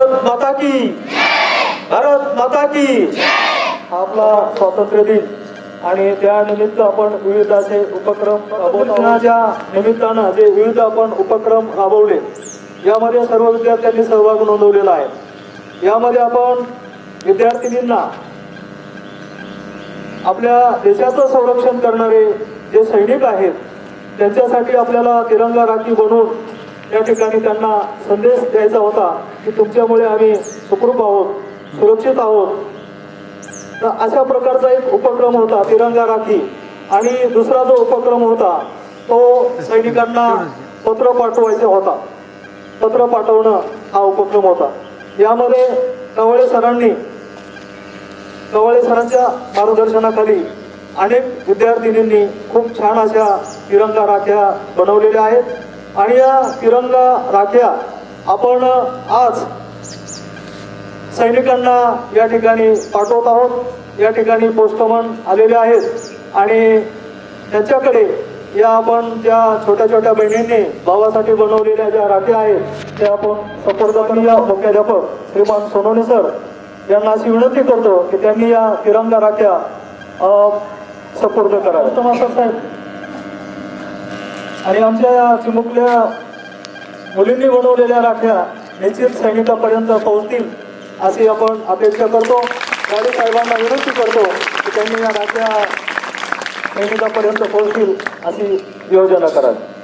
माता की भारत माता की आपला स्वातंत्र्य दिन. आणि त्या निमित्त आपण विविध असे उपक्रम राबवण्याच्या निमित्तानं जे विविध आपण उपक्रम राबवले यामध्ये सर्व विद्यार्थ्यांनी सहभाग नोंदवलेला आहे. यामध्ये आपण विद्यार्थिनींना आपल्या देशाचं संरक्षण करणारे जे सैनिक आहेत त्यांच्यासाठी आपल्याला तिरंगा राखी बनवून या ठिकाणी त्यांना संदेश द्यायचा होता की तुमच्यामुळे आम्ही सुखरूप आहोत सुरक्षित आहोत. तर अशा प्रकारचा एक उपक्रम होता तिरंगा राखी. आणि दुसरा जो उपक्रम होता तो सैनिकांना पत्र पाठवायचा होता. पत्र पाठवणं हा उपक्रम होता. यामध्ये कवळे सरांनी कवळे सरांच्या मार्गदर्शनाखाली अनेक विद्यार्थिनींनी खूप छान अशा तिरंगा राख्या बनवलेल्या आहेत. आणि या तिरंगा राख्या आपण आज सैनिकांना या ठिकाणी पाठवत आहोत. या ठिकाणी पोस्टमन आलेले आहेत आणि त्यांच्याकडे या आपण ज्या छोट्या छोट्या बहिणींनी भावासाठी बनवलेल्या ज्या राख्या आहेत त्या आपण सपोर्टनीय मुख्याध्यापक श्रीमान सोनवणे सर यांना अशी विनंती करतो की त्यांनी या तिरंगा राख्या सपोर्ट कराव्या साहेब आणि आमच्या चिमुकल्या मुलींनी बनवलेल्या राख्या निश्चित सैनिकापर्यंत पोहोचतील अशी आपण अपेक्षा करतो. गाडी साहेबांना विनंती करतो की त्यांनी या राख्या सैनिकापर्यंत पोहोचतील अशी योजना करावी.